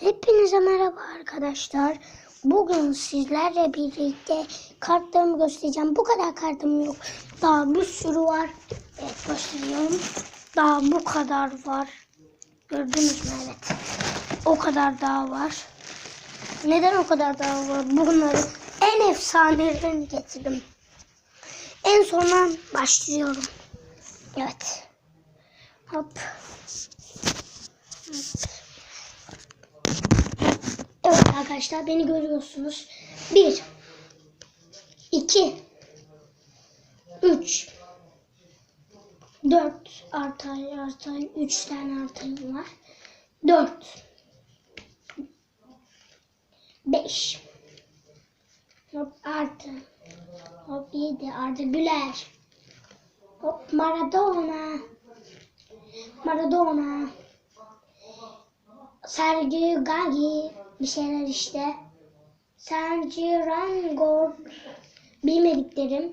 Hepinize merhaba arkadaşlar. Bugün sizlerle birlikte kartlarımı göstereceğim. Bu kadar kartım yok. Daha bir sürü var. Evet gösteriyorum. Daha bu kadar var. Gördünüz mü? Evet. O kadar daha var. Neden o kadar daha var? Bunları en efsanelerini getirdim. En sondan başlıyorum. Evet. Hop. Evet arkadaşlar beni görüyorsunuz. 1 2 3 4 artay artay 3 tane artayım var. 4 5 Hop artı. Hop 7 Arda Güler. Hop Maradona. Maradona. Sergi Gagi bir şeyler işte. Sergi Rangor bilmediklerim.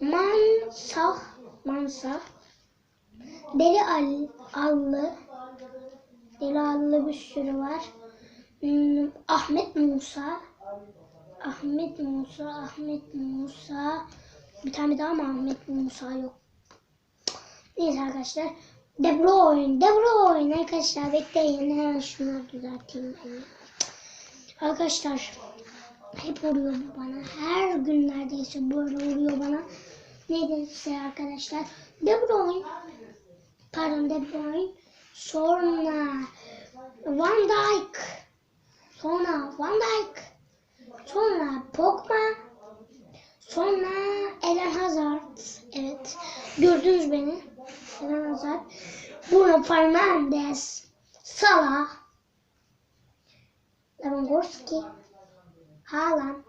Mansah Mansah Deli Al, Allı Deli Allı bir sürü var. Hmm, Ahmet Musa Ahmet Musa Ahmet Musa bir tane daha mı Ahmet Musa yok. Neyse arkadaşlar. De Bruyne, De Bruyne arkadaşlar bekleyin hemen şunu düzelteyim ben. Arkadaşlar hep oluyor bu bana. Her gün neredeyse böyle oluyor bana. Neyse arkadaşlar. De Bruyne pardon De Bruyne sonra Van Dijk. Sonra Van Dijk. Sonra Pogba. Sonra Eden Hazard. Evet gördünüz beni. Eden Hazard. Bruno Fernandes. Salah Lewandowski Haaland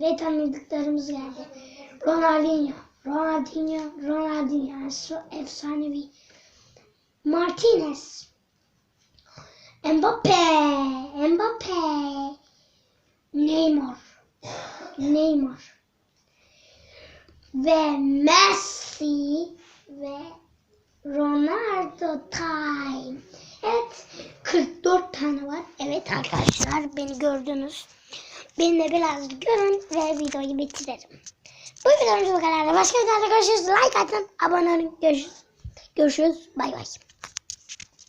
ve tanıdıklarımız geldi. Ronaldinho, Ronaldinho, Ronaldinho efsanevi. Martinez, Mbappe, Mbappe, Neymar, Neymar ve Messi ve Ronaldo time. Evet 44 tane var. Evet arkadaşlar beni gördünüz. Beni de biraz görün ve videoyu bitirelim. Bu videomuz bu kadar. Başka videolarda görüşürüz. Like atın. Abone olun. Görüşürüz. Görüşürüz. Bay bay.